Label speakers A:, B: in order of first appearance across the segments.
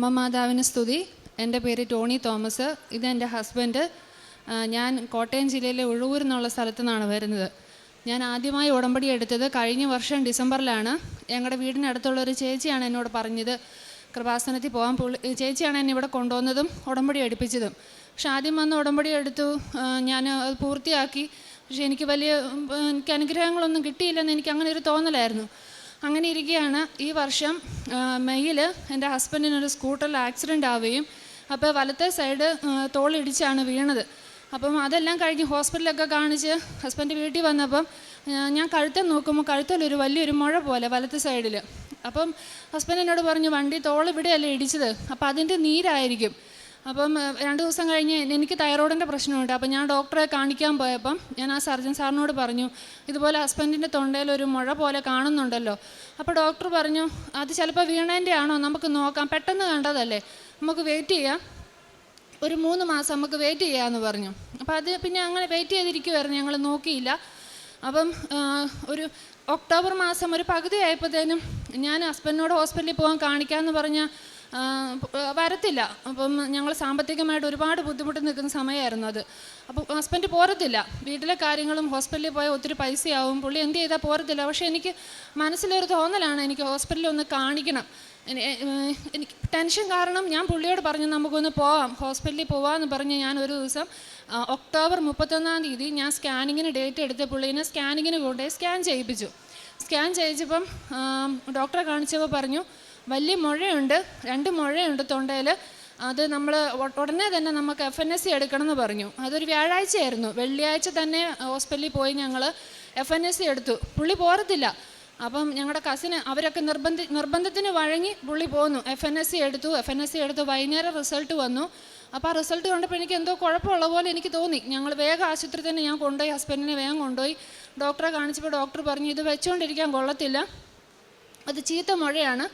A: അമ്മ മാതാവിന് സ്തുതി. എന്റെ പേര് ടോണി തോമസ്. ഇത് എന്റെ ഹസ്ബൻഡ്. ഞാൻ കോട്ടയം ജില്ലയിലെ ഉഴവൂർ എന്നുള്ള സ്ഥലത്തു നിന്നാണ് വരുന്നത്. ഞാൻ ആദ്യമായി ഉടമ്പടി എടുത്തത് കഴിഞ്ഞ വർഷം ഡിസംബറിലാണ്. ഞങ്ങളുടെ വീടിനടുത്തുള്ള ഒരു ചേച്ചിയാണ് എന്നോട് പറഞ്ഞത് കൃപാസനത്തിൽ പോകാൻ പുള്ളി ചേച്ചിയാണ് എന്നെ ഇവിടെ കൊണ്ടുവന്നതും ഉടമ്പടി എടുപ്പിച്ചതും. പക്ഷെ ആദ്യം വന്ന് ഉടമ്പടി എടുത്തു. ഞാൻ അത് പൂർത്തിയാക്കി. പക്ഷേ എനിക്ക് വലിയ എനിക്ക് അനുഗ്രഹങ്ങളൊന്നും കിട്ടിയില്ലെന്ന് എനിക്ക് അങ്ങനെ ഒരു തോന്നലായിരുന്നു. അങ്ങനെ ഇരിക്കുകയാണ്. ഈ വർഷം മെയ്യിൽ എന്റെ ഹസ്ബൻഡിനൊരു സ്കൂട്ടറിൽ ആക്സിഡന്റ് ആവുകയും അപ്പോൾ വലത്തെ സൈഡ് തോളിടിച്ചാണ് വീണത്. അപ്പം അതെല്ലാം കഴിഞ്ഞ് ഹോസ്പിറ്റലൊക്കെ കാണിച്ച് ഹസ്ബൻഡ് വീട്ടിൽ വന്നപ്പം ഞാൻ കഴുത്തം നോക്കുമ്പോൾ കഴുത്തിലൊരു വലിയൊരു മുഴ പോലെ വലത്തെ സൈഡിൽ അപ്പം ഹസ്ബൻഡ് എന്നോട് പറഞ്ഞു വണ്ടി തോൾ ഇവിടെയല്ലേ ഇടിച്ചത്? അപ്പം അതിന്റെ നീരായിരിക്കും. അപ്പം രണ്ട് ദിവസം കഴിഞ്ഞ് എനിക്ക് തൈറോയിഡിന്റെ പ്രശ്നമുണ്ട്. അപ്പം ഞാൻ ഡോക്ടറെ കാണിക്കാൻ പോയപ്പം ഞാൻ ആ സർജൻ സാറിനോട് പറഞ്ഞു ഇതുപോലെ ഹസ്ബൻഡിന്റെ തൊണ്ടയിൽ ഒരു മുഴ പോലെ കാണുന്നുണ്ടല്ലോ. അപ്പോൾ ഡോക്ടർ പറഞ്ഞു അത് ചിലപ്പോൾ വീണേന്റെ ആണോ? നമുക്ക് നോക്കാം. പെട്ടെന്ന് കണ്ടതല്ലേ. നമുക്ക് വെയിറ്റ് ചെയ്യാം. ഒരു മൂന്ന് മാസം നമുക്ക് വെയിറ്റ് ചെയ്യാമെന്ന് പറഞ്ഞു. അപ്പോൾ അത് പിന്നെ അങ്ങനെ വെയിറ്റ് ചെയ്തിരിക്കുമായിരുന്നു ഞങ്ങൾ നോക്കിയില്ല. അപ്പം ഒരു ഒക്ടോബർ മാസം ഒരു പകുതി ആയപ്പോഴത്തേനും ഞാൻ ഹസ്ബൻഡിനോട് ഹോസ്പിറ്റലിൽ പോകാൻ കാണിക്കാമെന്ന് പറഞ്ഞാൽ വരത്തില്ല. അപ്പം ഞങ്ങൾ സാമ്പത്തികമായിട്ട് ഒരുപാട് ബുദ്ധിമുട്ട് നിൽക്കുന്ന സമയമായിരുന്നു അത്. അപ്പോൾ ഹസ്ബൻഡ് പോരത്തില്ല. വീട്ടിലെ കാര്യങ്ങളും ഹോസ്പിറ്റലിൽ പോയാൽ ഒത്തിരി പൈസയാവും. പുള്ളി എന്ത് ചെയ്താൽ പോരത്തില്ല. പക്ഷേ എനിക്ക് മനസ്സിലൊരു തോന്നലാണ് എനിക്ക് ഹോസ്പിറ്റലിൽ ഒന്ന് കാണിക്കണം. എനിക്ക് ടെൻഷൻ കാരണം ഞാൻ പുള്ളിയോട് പറഞ്ഞു നമുക്കൊന്ന് പോവാം. ഹോസ്പിറ്റലിൽ പോവാമെന്ന് പറഞ്ഞ് ഞാൻ ഒരു ദിവസം ഒക്ടോബർ മുപ്പത്തൊന്നാം തീയതി ഞാൻ സ്കാനിങ്ങിന് ഡേറ്റ് എടുത്ത് പുള്ളീനെ സ്കാനിങ്ങിന് കൊണ്ടുപോയി സ്കാൻ ചെയ്യിപ്പിച്ചു. സ്കാൻ ചെയ്യിച്ചപ്പം ഡോക്ടറെ കാണിച്ചപ്പോൾ പറഞ്ഞു വലിയ മുഴയുണ്ട് രണ്ട് മുഴയുണ്ട് തൊണ്ടയിൽ അത് നമ്മൾ ഉടനെ തന്നെ നമുക്ക് എഫ് എൻ എസ് സി എടുക്കണം എന്ന് പറഞ്ഞു. അതൊരു വ്യാഴാഴ്ചയായിരുന്നു. വെള്ളിയാഴ്ച തന്നെ ഹോസ്പിറ്റലിൽ പോയി ഞങ്ങൾ എഫ് എൻ എസ് സി എടുത്തു. പുള്ളി പോരത്തില്ല. അപ്പം ഞങ്ങളുടെ കസിന് അവരൊക്കെ നിർബന്ധി നിർബന്ധത്തിന് വഴങ്ങി പുള്ളി പോന്നു. എഫ് എൻ എസ് സി എടുത്തു. എഫ് എൻ എസ് സി എടുത്തു വൈകുന്നേരം റിസൾട്ട് വന്നു. അപ്പോൾ ആ റിസൾട്ട് കണ്ടപ്പോൾ എനിക്ക് എന്തോ കുഴപ്പമുള്ള പോലെ എനിക്ക് തോന്നി. ഞങ്ങൾ വേഗം ആശുപത്രി തന്നെ ഞാൻ കൊണ്ടുപോയി ഹസ്ബൻഡിനെ വേഗം കൊണ്ടുപോയി. ഡോക്ടറെ കാണിച്ചപ്പോൾ ഡോക്ടർ പറഞ്ഞു ഇത് വെച്ചുകൊണ്ടിരിക്കാൻ കൊള്ളത്തില്ല. അത് ചീത്ത മുഴയാണ്.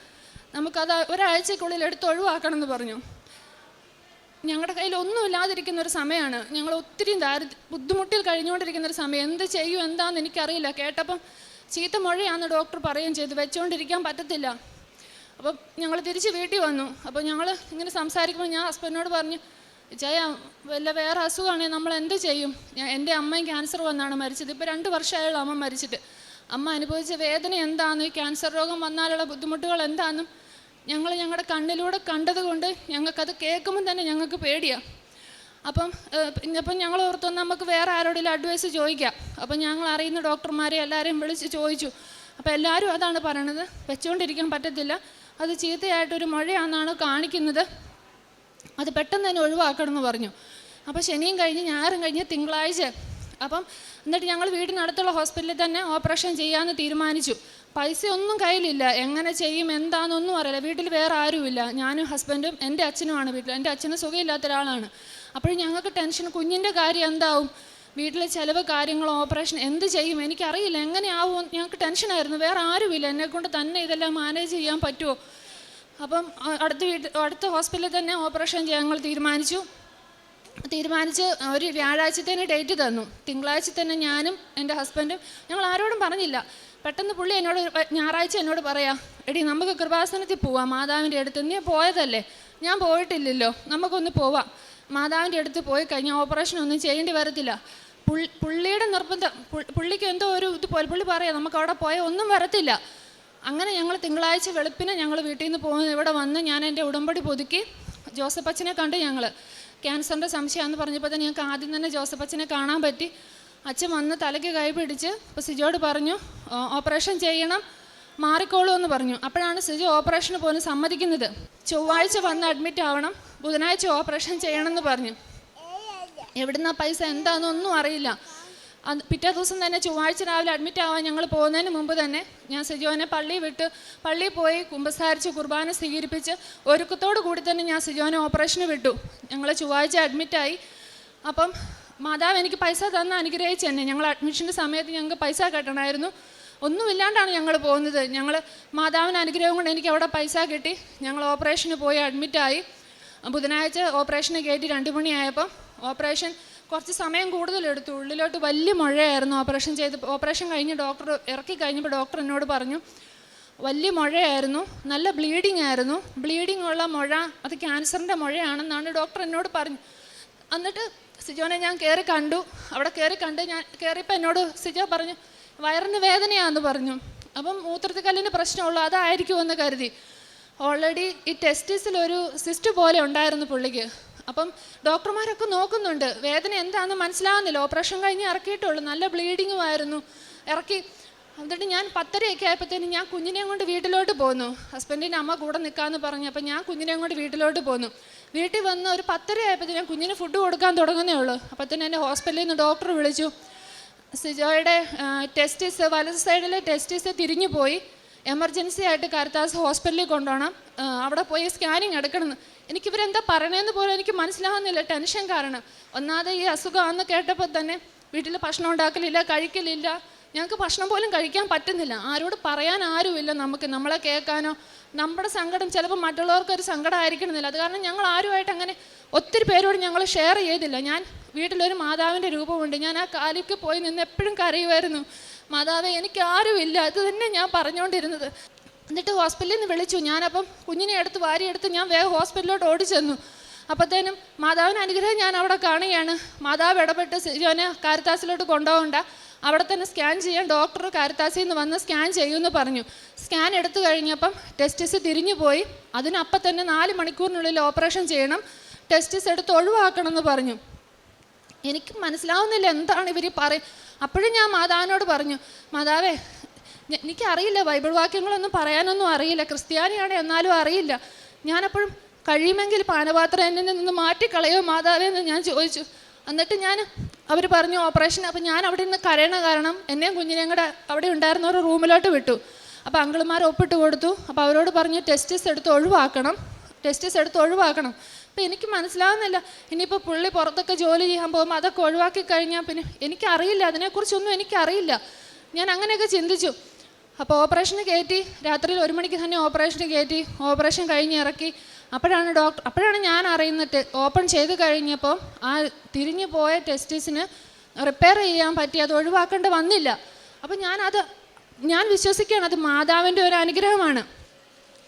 A: നമുക്കത് ഒരാഴ്ചക്കുള്ളിൽ എടുത്ത് ഒഴിവാക്കണം എന്ന് പറഞ്ഞു. ഞങ്ങളുടെ കയ്യിൽ ഒന്നും ഇല്ലാതിരിക്കുന്ന ഒരു സമയമാണ് ഞങ്ങൾ ഒത്തിരി ദാരി ബുദ്ധിമുട്ടിൽ കഴിഞ്ഞുകൊണ്ടിരിക്കുന്ന ഒരു സമയം. എന്ത് ചെയ്യും എന്താണെന്ന് എനിക്കറിയില്ല. കേട്ടപ്പം ചീത്ത മുഴയാണെന്ന് ഡോക്ടർ പറയുകയും ചെയ്തു. വെച്ചുകൊണ്ടിരിക്കാൻ പറ്റത്തില്ല. അപ്പോൾ ഞങ്ങൾ തിരിച്ച് വീട്ടിൽ വന്നു. അപ്പോൾ ഞങ്ങൾ ഇങ്ങനെ സംസാരിക്കുമ്പോൾ ഞാൻ ഹസ്ബൻഡിനോട് പറഞ്ഞു ജയ വല്ല വേറെ അസുഖമാണെങ്കിൽ നമ്മൾ എന്ത് ചെയ്യും എന്റെ അമ്മയും ക്യാൻസർ വന്നാണ് മരിച്ചത്. ഇപ്പോൾ രണ്ട് വർഷമായുള്ള അമ്മ മരിച്ചിട്ട്. അമ്മ അനുഭവിച്ച വേദന എന്താണെന്നും ഈ ക്യാൻസർ രോഗം വന്നാലുള്ള ബുദ്ധിമുട്ടുകൾ എന്താണെന്നും ഞങ്ങൾ ഞങ്ങളുടെ കണ്ണിലൂടെ കണ്ടതുകൊണ്ട് ഞങ്ങൾക്കത് കേൾക്കുമ്പോൾ തന്നെ ഞങ്ങൾക്ക് പേടിയാണ് അപ്പം ഇന്നിപ്പം ഞങ്ങൾ ഓർത്തു നമുക്ക് വേറെ ആരോടെങ്കിലും അഡ്വൈസ് ചോദിക്കാം. അപ്പം ഞങ്ങൾ അറിയുന്ന ഡോക്ടർമാരെ എല്ലാവരെയും വിളിച്ച് ചോദിച്ചു. അപ്പം എല്ലാവരും അതാണ് പറയണത്. വെച്ചുകൊണ്ടിരിക്കാൻ പറ്റത്തില്ല. അത് ചീത്തയായിട്ടൊരു മഴയാണെന്നാണ് കാണിക്കുന്നത്. അത് പെട്ടെന്ന് തന്നെ ഒഴിവാക്കണം എന്ന് പറഞ്ഞു. അപ്പോൾ ശനിയും കഴിഞ്ഞ് ഞായറും കഴിഞ്ഞ് തിങ്കളാഴ്ച അപ്പം എന്നിട്ട് ഞങ്ങൾ വീടിനടുത്തുള്ള ഹോസ്പിറ്റലിൽ തന്നെ ഓപ്പറേഷൻ ചെയ്യാമെന്ന് തീരുമാനിച്ചു. പൈസ ഒന്നും കയ്യിലില്ല. എങ്ങനെ ചെയ്യും എന്താണെന്നൊന്നും അറിയില്ല. വീട്ടിൽ വേറെ ആരുമില്ല. ഞാനും ഹസ്ബൻഡും എന്റെ അച്ഛനുമാണ് വീട്ടിൽ. എന്റെ അച്ഛന് സുഖമില്ലാത്ത ഒരാളാണ്. അപ്പോഴും ഞങ്ങൾക്ക് ടെൻഷൻ. കുഞ്ഞിന്റെ കാര്യം എന്താവും? വീട്ടിലെ ചിലവ് കാര്യങ്ങൾ ഓപ്പറേഷൻ എന്ത് ചെയ്യും? എനിക്കറിയില്ല. എങ്ങനെയാവും? ഞങ്ങൾക്ക് ടെൻഷനായിരുന്നു. വേറെ ആരുമില്ല. എന്നെക്കൊണ്ട് തന്നെ ഇതെല്ലാം മാനേജ് ചെയ്യാൻ പറ്റുമോ? അപ്പം അടുത്ത വീട്ടിൽ അടുത്ത ഹോസ്പിറ്റലിൽ തന്നെ ഓപ്പറേഷൻ ചെയ്യാൻ ഞങ്ങൾ തീരുമാനിച്ചു. തീരുമാനിച്ച് ഒരു വ്യാഴാഴ്ചത്തേന് ഡേറ്റ് തന്നു. തിങ്കളാഴ്ച തന്നെ ഞാനും എന്റെ ഹസ്ബൻഡും ഞങ്ങൾ ആരോടും പറഞ്ഞില്ല. പെട്ടെന്ന് പുള്ളി എന്നോട് ഞായറാഴ്ച എന്നോട് പറയാം എടി നമുക്ക് കൃപാസനത്തിൽ പോവാം. മാതാവിന്റെ അടുത്ത് നീ പോയതല്ലേ? ഞാൻ പോയിട്ടില്ലല്ലോ. നമുക്കൊന്ന് പോവാം. മാതാവിന്റെ അടുത്ത് പോയി കഴിഞ്ഞാൽ ഓപ്പറേഷൻ ഒന്നും ചെയ്യേണ്ടി വരത്തില്ല. പുള്ളി പുള്ളിയുടെ നിർബന്ധം പുള്ളിക്ക് എന്തോ ഒരു ഇത് പോലെ. പുള്ളി പറയാം നമുക്ക് അവിടെ പോയാൽ ഒന്നും വരത്തില്ല. അങ്ങനെ ഞങ്ങൾ തിങ്കളാഴ്ച വെളുപ്പിന് ഞങ്ങൾ വീട്ടിൽ നിന്ന് പോകുന്ന ഇവിടെ വന്ന് ഞാൻ എന്റെ ഉടമ്പടി പുതുക്കി ജോസഫ് അച്ഛനെ കണ്ട് ഞങ്ങൾ. ക്യാൻസറിന്റെ സംശയമാണെന്ന് പറഞ്ഞപ്പോൾ തന്നെ ഞങ്ങൾക്ക് ആദ്യം തന്നെ ജോസഫ് അച്ഛനെ കാണാൻ പറ്റി. അച്ഛൻ വന്ന് തലയ്ക്ക് കൈ പിടിച്ച് അപ്പോൾ സിജോട് പറഞ്ഞു ഓപ്പറേഷൻ ചെയ്യണം മാറിക്കോളൂ എന്ന് പറഞ്ഞു. അപ്പോഴാണ് സിജു ഓപ്പറേഷന് പോലും സമ്മതിക്കുന്നത്. ചൊവ്വാഴ്ച വന്ന് അഡ്മിറ്റ് ആവണം ബുധനാഴ്ച ഓപ്പറേഷൻ ചെയ്യണമെന്ന് പറഞ്ഞു. എവിടുന്ന പൈസ എന്താണെന്നൊന്നും അറിയില്ല. അത് പിറ്റേ ദിവസം തന്നെ ചൊവ്വാഴ്ച രാവിലെ അഡ്മിറ്റ് ആവാൻ ഞങ്ങൾ പോകുന്നതിന് മുമ്പ് തന്നെ ഞാൻ സിജോനെ പള്ളി വിട്ട് പള്ളിയിൽ പോയി കുമ്പസാരിച്ച് കുർബാന സ്വീകരിപ്പിച്ച് ഒരുക്കത്തോടു കൂടി തന്നെ ഞാൻ സിജോനെ ഓപ്പറേഷന് വിട്ടു. ഞങ്ങൾ ചൊവ്വാഴ്ച അഡ്മിറ്റായി അപ്പം മാതാവ് എനിക്ക് പൈസ തന്ന അനുഗ്രഹിച്ച് തന്നെ ഞങ്ങൾ അഡ്മിഷന്റെ സമയത്ത് ഞങ്ങൾക്ക് പൈസ കെട്ടണമായിരുന്നു. ഒന്നുമില്ലാണ്ടാണ് ഞങ്ങൾ പോകുന്നത്. ഞങ്ങൾ മാതാവിന്റെ അനുഗ്രഹം കൊണ്ട് എനിക്ക് അവിടെ പൈസ കിട്ടി. ഞങ്ങൾ ഓപ്പറേഷന് പോയി അഡ്മിറ്റായി ബുധനാഴ്ച ഓപ്പറേഷന് കയറ്റി രണ്ട് മണിയായപ്പം ഓപ്പറേഷൻ കുറച്ച് സമയം കൂടുതൽ എടുത്തു. ഉള്ളിലോട്ട് വലിയ മഴയായിരുന്നു. ഓപ്പറേഷൻ ചെയ്ത് ഓപ്പറേഷൻ കഴിഞ്ഞ് ഡോക്ടർ ഇറക്കി കഴിഞ്ഞപ്പോൾ ഡോക്ടർ എന്നോട് പറഞ്ഞു വലിയ മുഴയായിരുന്നു. നല്ല ബ്ലീഡിംഗ് ആയിരുന്നു. ബ്ലീഡിംഗ് ഉള്ള മുഴ അത് ക്യാൻസറിന്റെ മുഴയാണെന്നാണ് ഡോക്ടർ എന്നോട് പറഞ്ഞു. എന്നിട്ട് സിജോനെ ഞാൻ കയറി കണ്ടു. അവിടെ കയറി കണ്ട് ഞാൻ കയറിയപ്പോൾ എന്നോട് സിജോ പറഞ്ഞു വയറിന് വേദനയാണെന്ന് പറഞ്ഞു. അപ്പം മൂത്രത്തിൽ കല്ലിന് പ്രശ്നമുള്ളൂ അതായിരിക്കുമെന്ന് കരുതി. ഓൾറെഡി ഈ ടെസ്റ്റിസിൽ ഒരു സിസ്റ്റ് പോലെ ഉണ്ടായിരുന്നു പുള്ളിക്ക്. അപ്പം ഡോക്ടർമാരൊക്കെ നോക്കുന്നുണ്ട് വേദന എന്താണെന്ന് മനസ്സിലാവുന്നില്ല. ഓപ്പറേഷൻ കഴിഞ്ഞ് ഇറക്കിയിട്ടുള്ളൂ നല്ല ബ്ലീഡിങ്ങും ആയിരുന്നു. ഇറക്കി എന്നിട്ട് ഞാൻ പത്തരയൊക്കെ ആയപ്പോഴത്തേനും ഞാൻ കുഞ്ഞിനെയും കൊണ്ട് വീട്ടിലോട്ട് പോന്നു. ഹസ്ബൻഡിന്റെ അമ്മ കൂടെ നിൽക്കാമെന്ന് പറഞ്ഞു. അപ്പം ഞാൻ കുഞ്ഞിനെയും കൊണ്ട് വീട്ടിലോട്ട് പോന്നു. വീട്ടിൽ വന്ന് ഒരു പത്തര ഞാൻ കുഞ്ഞിന് ഫുഡ് കൊടുക്കാൻ തുടങ്ങുന്നേ ഉള്ളൂ. തന്നെ എന്നെ ഹോസ്പിറ്റലിൽ നിന്ന് ഡോക്ടർ വിളിച്ചു. സിജോയുടെ ടെസ്റ്റിസ് വലത് സൈഡിലെ ടെസ്റ്റിസ് തിരിഞ്ഞു പോയി എമർജൻസി ആയിട്ട് കരുത്താസ് ഹോസ്പിറ്റലിൽ കൊണ്ടുപോകണം. അവിടെ പോയി സ്കാനിങ് എടുക്കണമെന്ന് എനിക്കിവരെന്താ പറയണതെന്ന് പോലും എനിക്ക് മനസ്സിലാകുന്നില്ല ടെൻഷൻ കാരണം. ഒന്നാമത് ഈ അസുഖമാണെന്ന് കേട്ടപ്പോൾ തന്നെ വീട്ടിൽ ഭക്ഷണം ഉണ്ടാക്കലില്ല കഴിക്കലില്ല. ഞങ്ങൾക്ക് ഭക്ഷണം പോലും കഴിക്കാൻ പറ്റുന്നില്ല. ആരോട് പറയാൻ ആരുമില്ല നമുക്ക്. നമ്മളെ കേൾക്കാനോ നമ്മുടെ സങ്കടം ചിലപ്പോൾ മറ്റുള്ളവർക്ക് ഒരു സങ്കടം ആയിരിക്കണമെന്നില്ല അത് കാരണം ഞങ്ങൾ ആരുമായിട്ട് അങ്ങനെ ഒത്തിരി പേരോട് ഞങ്ങൾ ഷെയർ ചെയ്തില്ല. ഞാൻ വീട്ടിലൊരു മാതാവിന്റെ രൂപമുണ്ട്. ഞാൻ ആ കാലിക്ക് പോയി നിന്ന് എപ്പോഴും കരയുമായിരുന്നു. മാതാവേ എനിക്ക് ആരുമില്ല അത് തന്നെ ഞാൻ പറഞ്ഞുകൊണ്ടിരുന്നത്. എന്നിട്ട് ഹോസ്പിറ്റലിൽ നിന്ന് വിളിച്ചു. ഞാനപ്പം കുഞ്ഞിനെ എടുത്ത് വാരിയെടുത്ത് ഞാൻ വേഗം ഹോസ്പിറ്റലിലോട്ട് ഓടിച്ചെന്നു. അപ്പോഴത്തേനും മാതാവിന് അനുഗ്രഹം ഞാൻ അവിടെ കാണുകയാണ്. മാതാവ് ഇടപെട്ട് സിജോനെ കാരിത്താസിലോട്ട് കൊണ്ടുപോകണ്ട. അവിടെ തന്നെ സ്കാൻ ചെയ്യാൻ ഡോക്ടർ കാരിത്താസിൽ നിന്ന് വന്ന് സ്കാൻ ചെയ്യുമെന്ന് പറഞ്ഞു. സ്കാൻ എടുത്തു കഴിഞ്ഞപ്പം ടെസ്റ്റിസ് തിരിഞ്ഞു പോയി. അതിനപ്പം തന്നെ നാല് മണിക്കൂറിനുള്ളിൽ ഓപ്പറേഷൻ ചെയ്യണം. ടെസ്റ്റിസ് എടുത്ത് ഒഴിവാക്കണം എന്ന് പറഞ്ഞു. എനിക്ക് മനസ്സിലാവുന്നില്ല എന്താണ് ഇവർ പറയും അപ്പോഴും ഞാൻ മാതാവിനോട് പറഞ്ഞു മാതാവേ എനിക്കറിയില്ല ബൈബിൾ വാക്യങ്ങളൊന്നും പറയാനൊന്നും അറിയില്ല. ക്രിസ്ത്യാനിയാണ് എന്നാലും അറിയില്ല. ഞാനപ്പോഴും കഴിയുമെങ്കിൽ പാനപാത്രം എന്നിൽ നിന്ന് മാറ്റിക്കളയോ മാതാവേ എന്ന് ഞാൻ ചോദിച്ചു. എന്നിട്ട് ഞാൻ അവർ പറഞ്ഞു ഓപ്പറേഷൻ അപ്പം ഞാൻ അവിടെ നിന്ന് കരയണ കാരണം എന്നെയും കുഞ്ഞിനെയും കൂടെ അവിടെ ഉണ്ടായിരുന്ന ഒരു റൂമിലോട്ട് വിട്ടു. അപ്പോൾ അങ്കിളുമാർ ഒപ്പിട്ട് കൊടുത്തു. അപ്പോൾ അവരോട് പറഞ്ഞു ടെസ്റ്റിസ് എടുത്ത് ഒഴിവാക്കണം. ടെസ്റ്റിസ് എടുത്ത് ഒഴിവാക്കണം. അപ്പം എനിക്ക് മനസ്സിലാവുന്നില്ല. ഇനിയിപ്പോൾ പുള്ളി പുറത്തൊക്കെ ജോലി ചെയ്യാൻ പോകുമ്പോൾ അതൊക്കെ ഒഴിവാക്കി കഴിഞ്ഞാൽ പിന്നെ എനിക്കറിയില്ല. അതിനെക്കുറിച്ചൊന്നും എനിക്കറിയില്ല. ഞാൻ അങ്ങനെയൊക്കെ ചിന്തിച്ചു. അപ്പോൾ ഓപ്പറേഷന് കയറ്റി രാത്രിയിൽ ഒരു മണിക്ക് തന്നെ ഓപ്പറേഷന് കയറ്റി ഓപ്പറേഷൻ കഴിഞ്ഞ് ഇറക്കി. അപ്പോഴാണ് ഡോക്ടർ അപ്പോഴാണ് ഞാൻ അറിയുന്നിട്ട് ഓപ്പൺ ചെയ്ത് കഴിഞ്ഞപ്പോൾ ആ തിരിഞ്ഞു പോയ ടെസ്റ്റിസിന് റിപ്പയർ ചെയ്യാൻ പറ്റി. അത് ഒഴിവാക്കേണ്ടി വന്നില്ല. അപ്പം ഞാനത് ഞാൻ വിശ്വസിക്കുകയാണ് അത് മാതാവിന്റെ ഒരു അനുഗ്രഹമാണ്.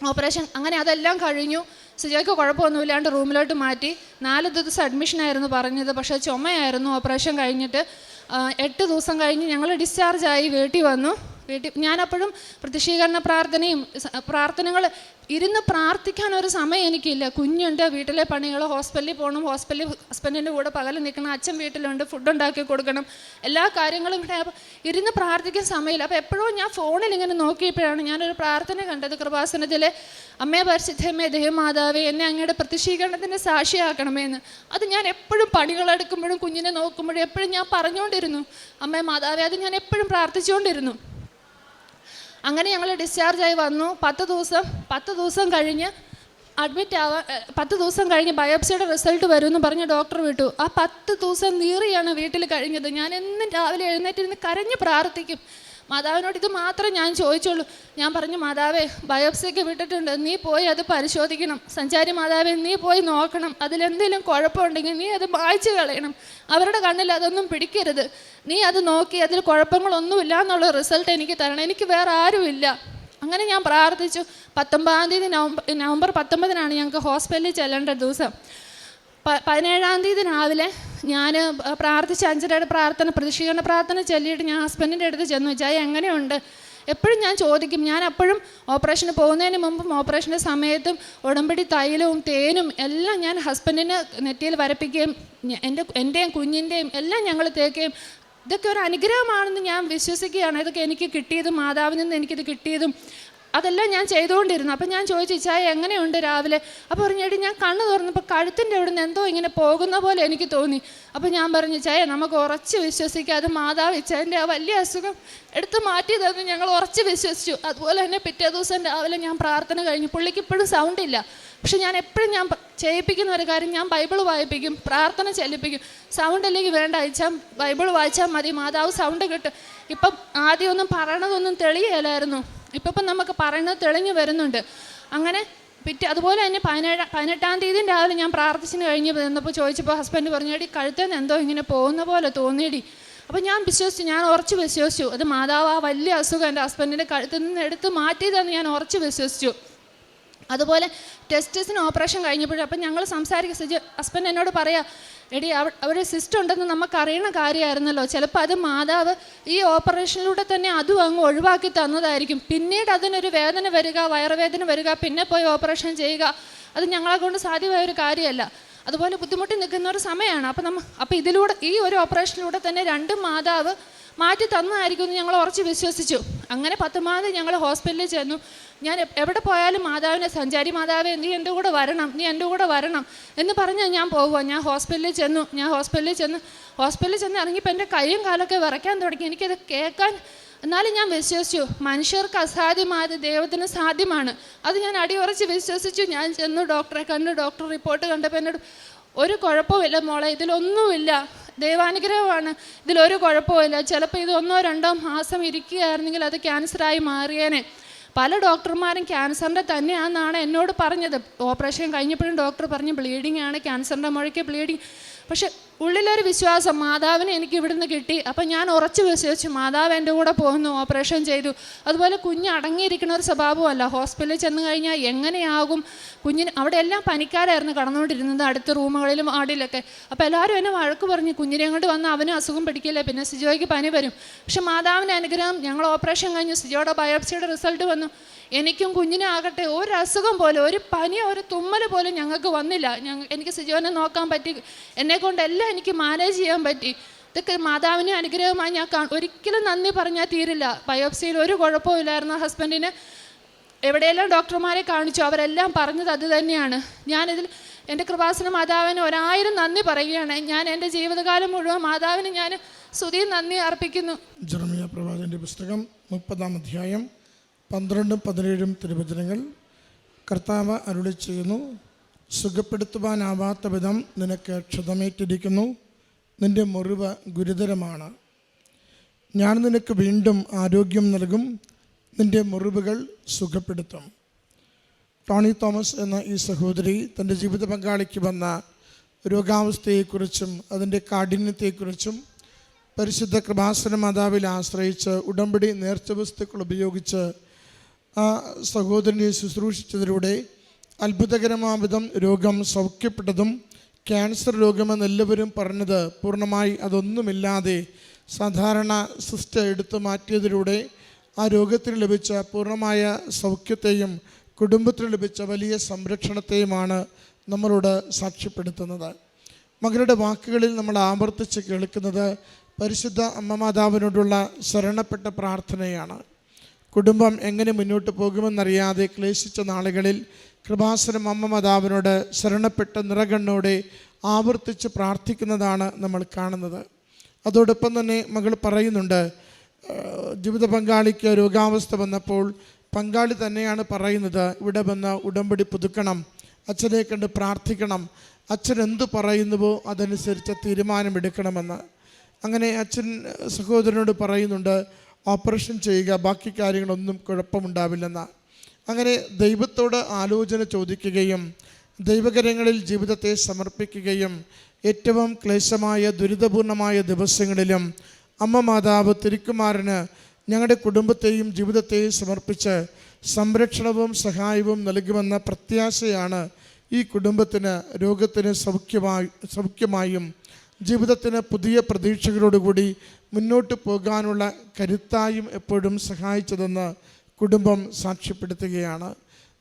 A: ഓപ്പറേഷൻ അങ്ങനെ അതെല്ലാം കഴിഞ്ഞു. സുജയ്ക്ക് കുഴപ്പമൊന്നുമില്ലാണ്ട് റൂമിലോട്ട് മാറ്റി. നാല് ദിവസം അഡ്മിഷനായിരുന്നു പറഞ്ഞത്. പക്ഷേ ചുമയായിരുന്നു. ഓപ്പറേഷൻ കഴിഞ്ഞിട്ട് എട്ട് ദിവസം കഴിഞ്ഞ് ഞങ്ങൾ ഡിസ്ചാർജായി വീട്ടിൽ വന്നു. വീട്ടിൽ ഞാനപ്പോഴും പ്രതിഷീകരണ പ്രാർത്ഥനയും പ്രാർത്ഥനകൾ ഇരുന്ന് പ്രാർത്ഥിക്കാൻ ഒരു സമയം എനിക്കില്ല. കുഞ്ഞുണ്ട് വീട്ടിലെ പണികൾ ഹോസ്പിറ്റലിൽ പോകണം ഹോസ്പിറ്റലിൽ ഹസ്ബൻഡിന്റെ കൂടെ പകൽ നിൽക്കണം അച്ഛൻ വീട്ടിലുണ്ട് ഫുഡ് ഉണ്ടാക്കി കൊടുക്കണം എല്ലാ കാര്യങ്ങളും ഇവിടെ ഇരുന്ന് പ്രാർത്ഥിക്കാൻ സമയമില്ല. അപ്പോൾ എപ്പോഴും ഞാൻ ഫോണിൽ ഇങ്ങനെ നോക്കിയപ്പോഴാണ് ഞാനൊരു പ്രാർത്ഥന കണ്ടത്. കൃപാസനത്തിലെ അമ്മേ പരിശുദ്ധമ്മേ ദേവമാതാവേ എന്നെ അങ്ങയുടെ പ്രതിഷീകരണത്തിന്റെ സാക്ഷിയാക്കണമേ എന്ന്. അത് ഞാൻ എപ്പോഴും പണികളെടുക്കുമ്പോഴും കുഞ്ഞിനെ നോക്കുമ്പോഴും എപ്പോഴും ഞാൻ പറഞ്ഞുകൊണ്ടിരുന്നു. അമ്മേ മാതാവേ അത് ഞാൻ എപ്പോഴും പ്രാർത്ഥിച്ചുകൊണ്ടിരുന്നു. അങ്ങനെ ഞങ്ങൾ ഡിസ്ചാർജായി വന്നു. പത്ത് ദിവസം പത്ത് ദിവസം കഴിഞ്ഞ് അഡ്മിറ്റ് ആവാൻ പത്ത് ദിവസം കഴിഞ്ഞ് ബയോപ്സിയുടെ റിസൾട്ട് വരുമെന്ന് പറഞ്ഞ് ഡോക്ടർ വിട്ടു. ആ പത്ത് ദിവസം നീറിയാണ് വീട്ടിൽ കഴിഞ്ഞത്. ഞാൻ എന്നും രാവിലെ എഴുന്നേറ്റിരുന്ന് കരഞ്ഞ് പ്രാർത്ഥിക്കും. മാതാവിനോട് ഇത് മാത്രം ഞാൻ ചോദിച്ചുള്ളൂ. ഞാൻ പറഞ്ഞു മാതാവേ ബയോപ്സിയൊക്കെ വിട്ടിട്ടുണ്ട്. നീ പോയി അത് പരിശോധിക്കണം. സഞ്ചാരി മാതാവേ നീ പോയി നോക്കണം. അതിലെന്തെങ്കിലും കുഴപ്പമുണ്ടെങ്കിൽ നീ അത് വായിച്ചു കളയണം. അവരുടെ കണ്ണിൽ അതൊന്നും പിടിക്കരുത്. നീ അത് നോക്കി അതിൽ കുഴപ്പങ്ങളൊന്നുമില്ല എന്നുള്ള റിസൾട്ട് എനിക്ക് തരണം. എനിക്ക് വേറെ ആരുമില്ല. അങ്ങനെ ഞാൻ പ്രാർത്ഥിച്ചു. പത്തൊമ്പതാം തീയതി നവംബർ നവംബർ പത്തൊമ്പതിനാണ് ഞങ്ങൾക്ക് ഹോസ്പിറ്റലിൽ ചെല്ലേണ്ട ദിവസം. പതിനേഴാം തീയതി രാവിലെ ഞാൻ പ്രാർത്ഥിച്ച അഞ്ചരയുടെ പ്രാർത്ഥന പ്രതിഷീകരണ പ്രാർത്ഥന ചൊല്ലിയിട്ട് ഞാൻ ഹസ്ബൻഡിന്റെ അടുത്ത് ചെന്നു. വെച്ചാൽ എങ്ങനെയുണ്ട്? എപ്പോഴും ഞാൻ ചോദിക്കും. ഞാൻ അപ്പോഴും ഓപ്പറേഷന് പോകുന്നതിന് മുമ്പും ഓപ്പറേഷന്റെ സമയത്തും ഉടമ്പടി തൈലവും തേനും എല്ലാം ഞാൻ ഹസ്ബൻഡിന് നെറ്റിയിൽ വരപ്പിക്കുകയും എന്റെ എന്റെയും കുഞ്ഞിന്റെയും എല്ലാം ഞങ്ങൾ തേക്കുകയും ഇതൊക്കെ ഒരു അനുഗ്രഹമാണെന്ന് ഞാൻ വിശ്വസിക്കുകയാണ്. ഇതൊക്കെ എനിക്ക് കിട്ടിയതും മാതാവിൽ നിന്ന് എനിക്കിത് കിട്ടിയതും അതെല്ലാം ഞാൻ ചെയ്തുകൊണ്ടിരുന്നു. അപ്പം ഞാൻ ചോദിച്ചു ചായ എങ്ങനെയുണ്ട് രാവിലെ? അപ്പോൾ പറഞ്ഞു എടി ഞാൻ കണ്ണ് തുറന്നപ്പോൾ കഴുത്തിന്റെ അവിടെ നിന്ന് എന്തോ ഇങ്ങനെ പോകുന്ന പോലെ എനിക്ക് തോന്നി. അപ്പോൾ ഞാൻ പറഞ്ഞു ചായ നമുക്ക് ഉറച്ച് വിശ്വസിക്കാം അത് മാതാവ് ഇച്ചതിന്റെ ആ വലിയ അസുഖം എടുത്ത് മാറ്റിയതെന്ന് ഞങ്ങൾ ഉറച്ച് വിശ്വസിച്ചു. അതുപോലെ തന്നെ പിറ്റേ ദിവസം രാവിലെ ഞാൻ പ്രാർത്ഥന കഴിഞ്ഞു. പുള്ളിക്ക് ഇപ്പോഴും സൗണ്ട് ഇല്ല. പക്ഷെ ഞാൻ എപ്പോഴും ഞാൻ ചെയ്യിപ്പിക്കുന്ന ഒരു കാര്യം ഞാൻ ബൈബിൾ വായിപ്പിക്കും പ്രാർത്ഥന ചെല്ലിപ്പിക്കും. സൗണ്ട് അല്ലെങ്കിൽ വേണ്ട അയച്ചാൽ ബൈബിൾ വായിച്ചാൽ മതി. മാതാവ് സൗണ്ട് കിട്ടും. ഇപ്പം ആദ്യമൊന്നും പറയണതൊന്നും തെളിയലായിരുന്നു ഇപ്പം ഇപ്പം നമുക്ക് പറയുന്നത് തെളിഞ്ഞു വരുന്നുണ്ട്. അങ്ങനെ പിറ്റേ അതുപോലെ തന്നെ പതിനേഴ് പതിനെട്ടാം തീയതി രാവിലെ ഞാൻ പ്രാർത്ഥിച്ചിന് കഴിഞ്ഞ് നിന്നപ്പോൾ ചോദിച്ചപ്പോൾ ഹസ്ബൻഡ് പറഞ്ഞു എടി നിന്ന് എന്തോ ഇങ്ങനെ പോകുന്ന പോലെ തോന്നിയടി. അപ്പോൾ ഞാൻ വിശ്വസിച്ചു ഞാൻ ഉറച്ച് വിശ്വസിച്ചു. അത് മാതാവ് ആ വലിയ അസുഖം എന്റെ ഹസ്ബൻഡിന്റെ കഴുത്തിൽ നിന്ന് എടുത്ത് മാറ്റിയതെന്ന് ഞാൻ ഉറച്ച് വിശ്വസിച്ചു. അതുപോലെ ടെസ്റ്റിസിന് ഓപ്പറേഷൻ കഴിഞ്ഞപ്പോഴും അപ്പം ഞങ്ങൾ സംസാരിക്കുക സിജു ഹസ്ബൻഡ് എന്നോട് പറയാ എടി അവ അവിടെ സിസ്റ്റം ഉണ്ടെന്ന് നമുക്ക് കാര്യമായിരുന്നല്ലോ. ചിലപ്പോൾ അത് മാതാവ് ഈ ഓപ്പറേഷനിലൂടെ തന്നെ അതും അങ്ങ് ഒഴിവാക്കി തന്നതായിരിക്കും. പിന്നീട് അതിനൊരു വേദന വരിക വയറുവേദന വരിക പിന്നെ പോയി ഓപ്പറേഷൻ ചെയ്യുക അത് ഞങ്ങളെ കൊണ്ട് സാധ്യമായ ഒരു കാര്യമല്ല. അതുപോലെ ബുദ്ധിമുട്ടി നിൽക്കുന്ന ഒരു സമയമാണ്. അപ്പം നമ്മ അപ്പം ഇതിലൂടെ ഈ ഒരു ഓപ്പറേഷനിലൂടെ തന്നെ രണ്ട് മാതാവ് മാറ്റി തന്നതായിരിക്കും എന്ന് ഞങ്ങൾ ഉറച്ച് വിശ്വസിച്ചു. അങ്ങനെ പത്തുമാതി ഞങ്ങൾ ഹോസ്പിറ്റലിൽ ചെന്നു. ഞാൻ എവിടെ പോയാലും മാതാവിനെ സഞ്ചാരി മാതാവേ നീ എന്റെ കൂടെ വരണം നീ എന്റെ കൂടെ വരണം എന്ന് പറഞ്ഞ് ഞാൻ പോവുക ഞാൻ ഹോസ്പിറ്റലിൽ ചെന്നു. ഞാൻ ഹോസ്പിറ്റലിൽ ചെന്ന് ഹോസ്പിറ്റലിൽ ചെന്ന് ഇറങ്ങിയപ്പോൾ എന്റെ കൈയും കാലൊക്കെ വിറയ്ക്കാൻ തുടങ്ങി. എനിക്കത് കേൾക്കാൻ എന്നാലും ഞാൻ വിശ്വസിച്ചു. മനുഷ്യർക്ക് അസാധ്യമായത് ദൈവത്തിന് സാധ്യമാണ്. അത് ഞാൻ അടിയുറച്ച് വിശ്വസിച്ചു. ഞാൻ ചെന്നു ഡോക്ടറെ കണ്ടു. ഡോക്ടർ റിപ്പോർട്ട് കണ്ടപ്പോൾ എന്നോട് ഒരു കുഴപ്പമില്ല മോളെ ഇതിലൊന്നുമില്ല. ദൈവാനുഗ്രഹമാണ്. ഇതിലൊരു കുഴപ്പമില്ല. ചിലപ്പോൾ ഇത് ഒന്നോ രണ്ടോ മാസം ഇരിക്കുകയായിരുന്നെങ്കിൽ അത് ക്യാൻസറായി മാറിയേനെ. പല ഡോക്ടർമാരും ക്യാൻസറിന്റെ തന്നെയാണെന്നാണ് എന്നോട് പറഞ്ഞത്. ഓപ്പറേഷൻ കഴിഞ്ഞപ്പോഴും ഡോക്ടർ പറഞ്ഞു ബ്ലീഡിങ് ആണ് ക്യാൻസറിന്റെ മുഴയ്ക്ക് ബ്ലീഡിങ് പക്ഷെ ഉള്ളിലൊരു വിശ്വാസം മാതാവിനെ എനിക്ക് ഇവിടുന്ന് കിട്ടി. അപ്പം ഞാൻ ഉറച്ചു വിശ്വസിച്ചു മാതാവ് എന്റെ കൂടെ പോകുന്നു ഓപ്പറേഷൻ ചെയ്തു. അതുപോലെ കുഞ്ഞ് അടങ്ങിയിരിക്കുന്ന ഒരു സ്വഭാവമല്ല ഹോസ്പിറ്റലിൽ ചെന്ന് കഴിഞ്ഞാൽ എങ്ങനെയാകും? കുഞ്ഞിന് അവിടെ എല്ലാം പനിക്കാരായിരുന്നു കടന്നുകൊണ്ടിരുന്നത് അടുത്ത റൂമുകളിലും ആടിലൊക്കെ. അപ്പോൾ എല്ലാവരും എന്നെ വഴക്ക് പറഞ്ഞു കുഞ്ഞിനെ അങ്ങോട്ട് വന്ന് അവന് അസുഖം പിടിക്കില്ല? പിന്നെ സിജോയ്ക്ക് പനി വരും. പക്ഷെ മാതാവിന്റെ അനുഗ്രഹം ഞങ്ങൾ ഓപ്പറേഷൻ കഴിഞ്ഞു സിജോയുടെ ബയോപ്സിയുടെ റിസൾട്ട് വന്നു. എനിക്കും കുഞ്ഞിനാകട്ടെ ഒരു അസുഖം പോലെ ഒരു പനി ഒരു തുമ്മൽ പോലും ഞങ്ങൾക്ക് വന്നില്ല. എനിക്ക് സിജോനെ നോക്കാൻ പറ്റി. എന്നെ കൊണ്ട് എല്ലാം എനിക്ക് മാനേജ് ചെയ്യാൻ പറ്റി. ഇതൊക്കെ മാതാവിനെ അനുഗ്രഹമായി ഞാൻ കാണും. ഒരിക്കലും നന്ദി പറഞ്ഞാൽ തീരില്ല. ബയോപ്സിയിൽ ഒരു കുഴപ്പമില്ലായിരുന്നു ഹസ്ബൻഡിന് എവിടെയെല്ലാം ഡോക്ടർമാരെ കാണിച്ചു അവരെല്ലാം പറഞ്ഞത് അത് തന്നെയാണ്. ഞാനിതിൽ എന്റെ കൃപാസന മാതാവിന് ഒരായിരം നന്ദി പറയുകയാണ്. ഞാൻ എന്റെ ജീവിതകാലം മുഴുവൻ മാതാവിന് ഞാൻ സ്തുതി നന്ദി അർപ്പിക്കുന്നു.
B: ജെറമിയ പ്രവാചകന്റെ പുസ്തകം മുപ്പതാം അധ്യായം പന്ത്രണ്ടും പതിനേഴും തിരുവചനങ്ങൾ കർത്താവ് അരുളി ചെയ്യുന്നു സുഖപ്പെടുത്തുവാനാവാത്ത വിധം നിനക്ക് ക്ഷതമേറ്റിരിക്കുന്നു. നിന്റെ മുറിവ് ഗുരുതരമാണ്. ഞാൻ നിനക്ക് വീണ്ടും ആരോഗ്യം നൽകും. നിന്റെ മുറിവുകൾ സുഖപ്പെടുത്തും. ടോണി തോമസ് എന്ന ഈ സഹോദരി തന്റെ ജീവിത പങ്കാളിക്ക് വന്ന രോഗാവസ്ഥയെക്കുറിച്ചും അതിന്റെ കാഠിന്യത്തെക്കുറിച്ചും പരിശുദ്ധ കൃപാസന മാതാവിൽ ആശ്രയിച്ച് ഉടമ്പടി നേർച്ച വസ്തുക്കൾ ഉപയോഗിച്ച് ആ സഹോദരനെ ശുശ്രൂഷിച്ചതിലൂടെ അത്ഭുതകരമാവിധം രോഗം സൗഖ്യപ്പെട്ടതും ക്യാൻസർ രോഗമെന്ന് എല്ലാവരും പറഞ്ഞത് പൂർണമായി അതൊന്നുമില്ലാതെ സാധാരണ സിസ്റ്റർ എടുത്തു മാറ്റിയതിലൂടെ ആ രോഗത്തിന് ലഭിച്ച പൂർണമായ സൗഖ്യത്തെയും കുടുംബത്തിന് ലഭിച്ച വലിയ സംരക്ഷണത്തെയുമാണ് നമ്മളോട് സാക്ഷ്യപ്പെടുത്തുന്നത്. മകളുടെ വാക്കുകളിൽ നമ്മൾ ആവർത്തിച്ച് കേൾക്കുന്നത് പരിശുദ്ധ അമ്മ മാതാവിനോടുള്ള ശരണപ്പെട്ട പ്രാർത്ഥനയാണ്. കുടുംബം എങ്ങനെ മുന്നോട്ട് പോകുമെന്നറിയാതെ ക്ലേശിച്ച നാളുകളിൽ കൃപാസനം അമ്മ മാതാവിനോട് ശരണപ്പെട്ട നിറകണ്ണോടെ ആവർത്തിച്ച് പ്രാർത്ഥിക്കുന്നതാണ് നമ്മൾ കാണുന്നത്. അതോടൊപ്പം തന്നെ മകൾ പറയുന്നുണ്ട് ജീവിത പങ്കാളിക്ക് രോഗാവസ്ഥ വന്നപ്പോൾ പങ്കാളി തന്നെയാണ് പറയുന്നത്. ഇവിടെ വന്ന് ഉടമ്പടി പുതുക്കണം അച്ഛനെ കണ്ട് പ്രാർത്ഥിക്കണം. അച്ഛൻ എന്തു പറയുന്നുവോ അതനുസരിച്ച് തീരുമാനമെടുക്കണമെന്ന്. അങ്ങനെ അച്ഛൻ സഹോദരനോട് പറയുന്നുണ്ട് ഓപ്പറേഷൻ ചെയ്യുക ബാക്കി കാര്യങ്ങളൊന്നും കുഴപ്പമുണ്ടാവില്ലെന്ന്. അങ്ങനെ ദൈവത്തോട് ആലോചന ചോദിക്കുകയും ദൈവകരങ്ങളിൽ ജീവിതത്തെ സമർപ്പിക്കുകയും ഏറ്റവും ക്ലേശമായ ദുരിതപൂർണമായ ദിവസങ്ങളിലും അമ്മ മാതാവ് തിരുക്കുമാരന് ഞങ്ങളുടെ കുടുംബത്തെയും ജീവിതത്തെയും സമർപ്പിച്ച് സംരക്ഷണവും സഹായവും നൽകുമെന്ന പ്രത്യാശയാണ് ഈ കുടുംബത്തിന് രോഗത്തിന് സൗഖ്യമായി സൗഖ്യമായും ജീവിതത്തിന് പുതിയ പ്രതീക്ഷകളോടുകൂടി മുന്നോട്ട് പോകാനുള്ള കരുത്തായും എപ്പോഴും സഹായിച്ചതെന്ന് കുടുംബം സാക്ഷ്യപ്പെടുത്തുകയാണ്.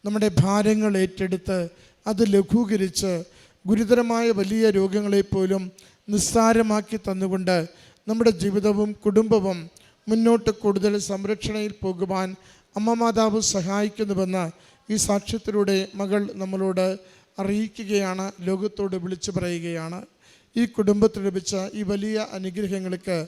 B: നമ്മുടെ ഭാരങ്ങൾ ഏറ്റെടുത്ത് അത് ലഘൂകരിച്ച് ഗുരുതരമായ വലിയ രോഗങ്ങളെപ്പോലും നിസ്സാരമാക്കി തന്നുകൊണ്ട് നമ്മുടെ ജീവിതവും കുടുംബവും മുന്നോട്ട് കൂടുതൽ സംരക്ഷണയിൽ പോകുവാൻ അമ്മ മാതാവ് സഹായിക്കുന്നുവെന്ന് ഈ സാക്ഷ്യത്തിലൂടെ മകൾ നമ്മളോട് അറിയിക്കുകയാണ് ലോകത്തോട് വിളിച്ചു പറയുകയാണ്. ഈ കുടുംബത്തിന് ലഭിച്ച ഈ വലിയ അനുഗ്രഹങ്ങൾക്ക്